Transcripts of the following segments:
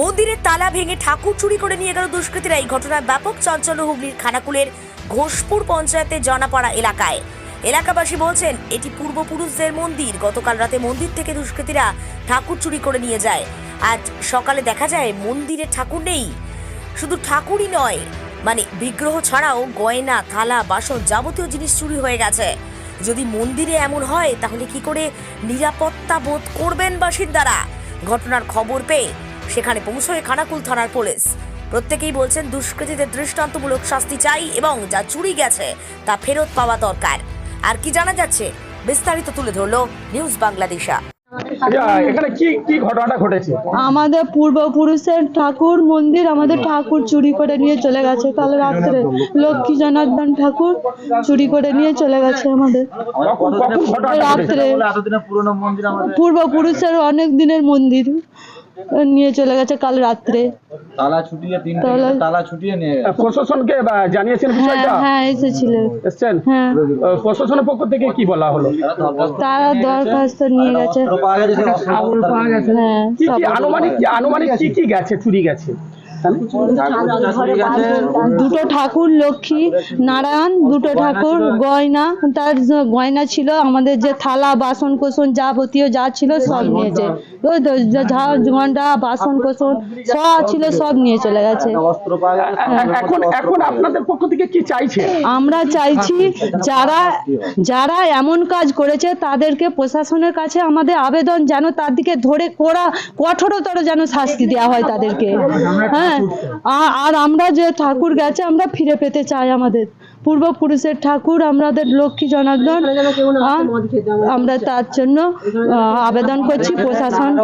মন্দিরের তালা ভেঙে ঠাকুর চুরি করে নিয়ে গেল দুষ্কৃতীরা। এই ঘটনায় ব্যাপক চাঞ্চল্য হুগলির খানাকুলের ঘোষপুর পঞ্চায়েতের জনাপাড়া এলাকায়। এলাকাবাসী বলছেন, এটি পূর্বপুরুষদের মন্দির। গতকাল রাতে মন্দির থেকে দুষ্কৃতীরা ঠাকুর চুরি করে নিয়ে যায়। আজ সকালে দেখা যায়, মন্দিরে ঠাকুর নেই। শুধু ঠাকুরই নয় মানে বিগ্রহ ছাড়াও গয়না, থালা, বাসন যাবতীয় জিনিস চুরি হয়ে গেছে। যদি মন্দিরে এমন হয়, তাহলে কি করে নিরাপত্তা বোধ করবেন বাসিন্দারা? ঘটনার খবর পেয়ে সেখানে পৌঁছয় খানাকুল থানার পুলিশ। প্রত্যেকেই বলছেন দুষ্কৃতীদের দৃষ্টান্তমূলক শাস্তি চাই এবং যা চুরি গেছে তা ফেরত পাওয়া দরকার। আর কি জানা যাচ্ছে বিস্তারিত তুলে ধরলো নিউজ বাংলাদেশা। আচ্ছা এখানে কি কি ঘটনাটা ঘটেছে? আমাদের পূর্বপুরুষের ঠাকুর মন্দির আমাদের ঠাকুর চুরি করে নিয়ে চলে গেছে। কাল রাত্রে লক্ষ্মী জনার্দন ঠাকুর চুরি করে নিয়ে চলে গেছে আমাদের। রাত্রে এতদিনের পুরনো মন্দির আমাদের পূর্বপুরুষের অনেক দিনের মন্দির। নিয়ে চলে গেছে কাল রাত্রে। তালা ছুটিয়ে তিন তালা- ছুটিয়ে নিয়ে প্রশাসনকে জানিয়েছেন হ্যাঁ বিষয়টা? হ্যাঁ এসেছিলেন এসেছেন? হ্যাঁ। প্রশাসনের পক্ষ থেকে কি বলা হলো? তারা দরখাস্ত নিয়ে গেছে। পাওয়া গেছে হ্যাঁ কি কি আনুমানিক আনুমানিক কি কি গেছে চুরি গেছে? দুটো ঠাকুর লক্ষ্মী নারায়ণ দুটো ঠাকুর গয়না। তার গয়না ছিল আমাদের যে থালা বাসন কোসন যাবতীয় যা ছিল সব নিয়েছে যা- বাসন কোসন সব ছিল সব নিয়ে চলে গেছে। অস্ত্র পাওয়া গেছে এ- এখন এখন আপনাদের পক্ষ থেকে কি চাইছে? আমরা চাইছি যারা যারা এমন কাজ করেছে তাদেরকে প্রশাসনের কাছে আমাদের আবেদন যেন তার দিকে ধরে করা কঠোরতর যেন শাস্তি দেওয়া হয় তাদেরকে। হ্যাঁ। আ- আর আমরা যে ঠাকুর গেছে, আমরা ফিরে পেতে চাই আমাদের। পূর্বপুরুষের ঠাকুর, আমাদের লক্ষ্মী জনার্দন আমরা তার জন্য আবেদন করছি প্রশাসন।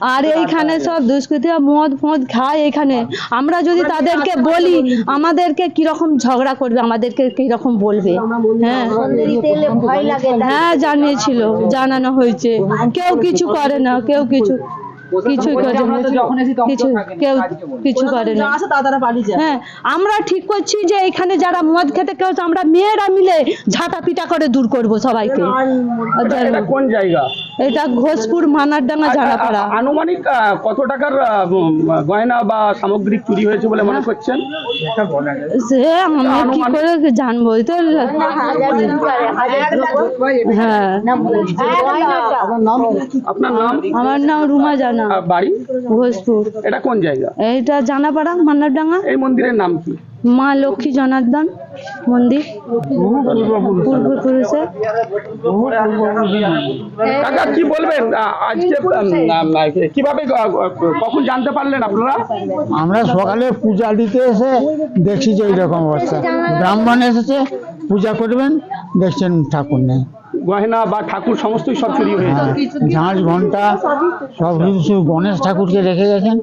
আর এইখানে সব মদ ফদ খায় এখানে। আমরা যদি তাদেরকে বলি, আমাদেরকে কীরকম ঝগড়া করবে, আমাদেরকে কীরকম বলবে? হ্যাঁ। হ্যাঁ জানিয়েছিল, জানানো হয়েছে। কেউ কিছু করে না, কেউ কিছু কিছুই কিছু কেউ কিছু করে না হ্যাঁ আমরা ঠিক করছি যে এখানে যারা মদ খেতে কেউ আমরা মেয়েরা মিলে ঝাঁটা পিটা করে দূর করব সবাইকে কোন জায়গা এটা ঘোষপুর মানারডাঙ্গা ঝাড়াপাড়া আ- আনুমানিক কত টাকার গয়না বা সামগ্রিক চুরি হয়েছে বলে মনে করছেন সে আমরা কি করে জানব তো হ্যাঁ আপনার নাম আমার নাম রুমা জানা বাড়ি? ঘোষপুর এটা কোন জায়গা? এইটা জানাপাড়া মান্নারডাঙ্গা। এই মন্দিরের নাম কি? মা লক্ষ্মী জনার্দন মন্দির। কাকা কি বলবেন? আজকে কীভাবে কখন জানতে পারলেন আপনারা? আমরা সকালে পূজা দিতে এসে দেখছি যে এইরকম অবস্থা। ব্রাহ্মণ এসেছে পূজা করবেন দেখছেন ঠাকুর নেই। গয়না বা ঠাকুর সমস্তই সব চুরি হয়েছে যায় ঝাঁঝ ঘণ্টা সব কিছু গণেশ ঠাকুরকে রেখে গেছেন।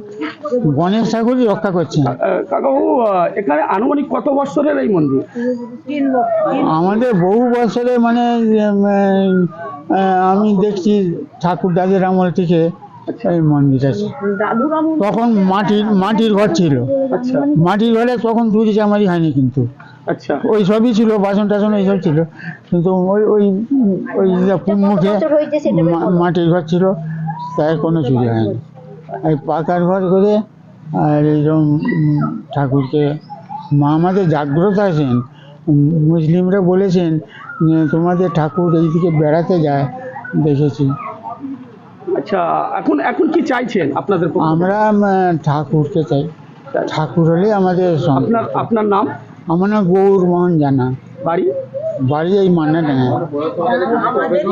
গণেশ ঠাকুরই রক্ষা করছেন। কাকাবাবু এখানে আনুমানিক কত বছরের এই মন্দির? আমাদের বহু বছরে মানে আমি দেখছি ঠাকুর দাদের আমল থেকে। এই মন্দির আছে। তখন মাটির মাটির ঘর ছিল। আচ্ছা। মাটির ঘরে তখন চুরি চামারি হয়নি কিন্তু। আচ্ছা। ওই সবই ছিল বাসন টাসন এইসব ছিল। কিন্তু ওই ওই ওই মুখে মাটির ঘর ছিল তাই কোনো চুরি হয়নি। এই পাকার ঘর করে আর এইরকম ঠাকুরকে মা আমাদের জাগ্রত আছেন। মুসলিমরা বলেছেন যে তোমাদের ঠাকুর এইদিকে বেড়াতে যায় দেখেছি। আচ্ছা এখন এখন কি চাইছেন আপনাদের পক্ষ থেকে? আমরা উম, ঠাকুরকে চাই। ঠাকুর হলে আমাদের আপনার আপনার নাম? আমার নাম গৌর মোহন জানা। বাড়ি? বাড়ি এই ডাঙা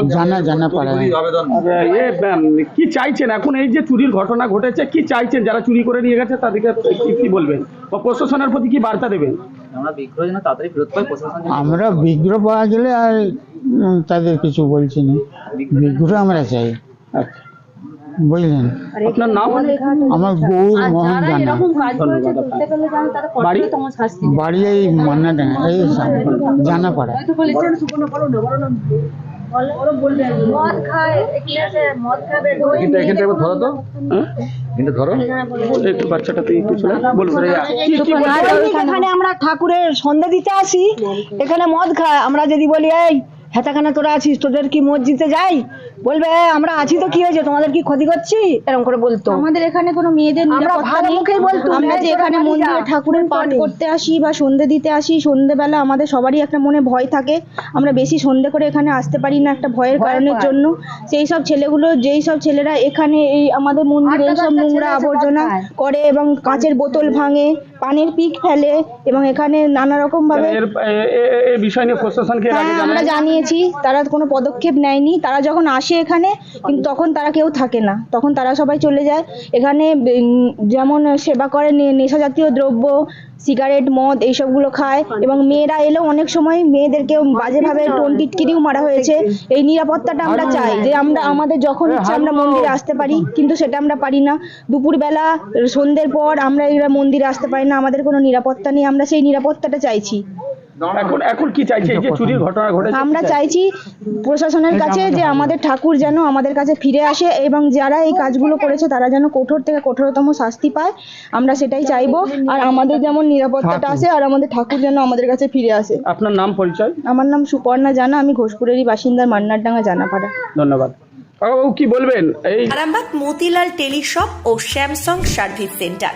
জানা। জানা আর, এ উম, কি চাইছেন? এখন এই যে চুরির ঘটনা ঘটেছে কি চাইছেন? যারা চুরি করে নিয়ে গেছে তাদেরকে কি কি বলবেন? বা প্রশাসনের প্রতি কি বার্তা দেবেন? আমরা বিগ্রহ যেন তাড়াতাড়ি ফেরত পাই প্রশাসন যেন আমরা বিগ্রহ পাওয়া গেলে আর উম, তাদের কিছু বলছি না। বিগ্রহ আমরা চাই। আচ্ছা। বুঝলেন আপনার নাম আমার গৌর মোহন জানা বাড়ি এই মান্না ডাঙা এই জানা পাড়া হ্যাঁ? আমরা ঠাকুরের সন্ধে দিতে আসি এখানে মদ খায় আমরা যদি বলি এই হেতাখানা তোরা আছিস? তোদের কি মসজিদে যাই? বলবে "এ, আমরা আছি তো কি হয়েছে? তোমাদের কি ক্ষতি করছি? এরকম করে বলতো। আমাদের এখানে কোনো মেয়েদের আমরা ভালো মুখেই বলতো, আমরা যে এখানে মন্দিরে ঠাকুরের পাঠ করতে আসি বা সন্ধে দিতে আসি সন্ধেবেলা আমাদের সবারই একটা মনে ভয় থাকে। আমরা বেশি সন্ধে করে এখানে আসতে পারি না একটা ভয়ের কারণের জন্য। সেই সব ছেলেগুলো যেই সব ছেলেরা এখানে এই আমাদের মন্দিরে এইসব নোংরা আবর্জনা করে এবং কাঁচের বোতল ভাঙে। পানের পিক ফেলে এবং এখানে নানা রকম ভাবে এর এ- এ- এ- এই বিষয় নিয়ে প্রশাসনকে হ্যাঁ আমরা জানিয়েছি তারা কোনো পদক্ষেপ নেয়নি। তারা যখন আসে এখানে কিন্তু তখন তারা কেউ থাকে না। তখন তারা সবাই চলে যায়। এখানে যেমন সেবা করে নে- নেশা জাতীয় দ্রব্য সিগারেট মদ এইসবগুলো খায় এবং মেয়েরা এলেও অনেক সময় মেয়েদেরকেও বাজেভাবে টোন টিটকিরিও মারা হয়েছে। এই নিরাপত্তাটা আমরা চাই যে আমরা আমাদের যখন ইচ্ছে আমরা মন্দিরে আসতে পারি কিন্তু সেটা আমরা পারি না। দুপুরবেলা সন্ধ্যের পর আমরা এরা মন্দিরে আসতে পারি না। আমাদের কোনো নিরাপত্তা নেই আমরা সেই নিরাপত্তাটা চাইছি। এখন এখন কি চাইছে? এই যে চুরির ঘটনা ঘটেছে। আমরা চাইছি প্রশাসনের কাছে যে আমাদের ঠাকুর যেন আমাদের কাছে ফিরে আসে এবং যারা এই কাজগুলো করেছে তারা যেন কঠোর থেকে কঠোরতম শাস্তি পায়। আমরা সেটাই চাইব। আর আমাদের যেমন নিরাপত্তাটা আসে আর আমাদের ঠাকুর যেন আমাদের কাছে ফিরে আসে। আপনার নাম পরিচয়? আমার নাম সুপর্ণা জানা আমি ঘোষপুরেরই বাসিন্দার মান্নারডাঙ্গা জানাপাড়া। ধন্যবাদ। কাকাবাবু কি বলবেন? এই আরামবাগ মতিলাল টেলিশপ ও স্যামসাং সার্ভিস সেন্টার।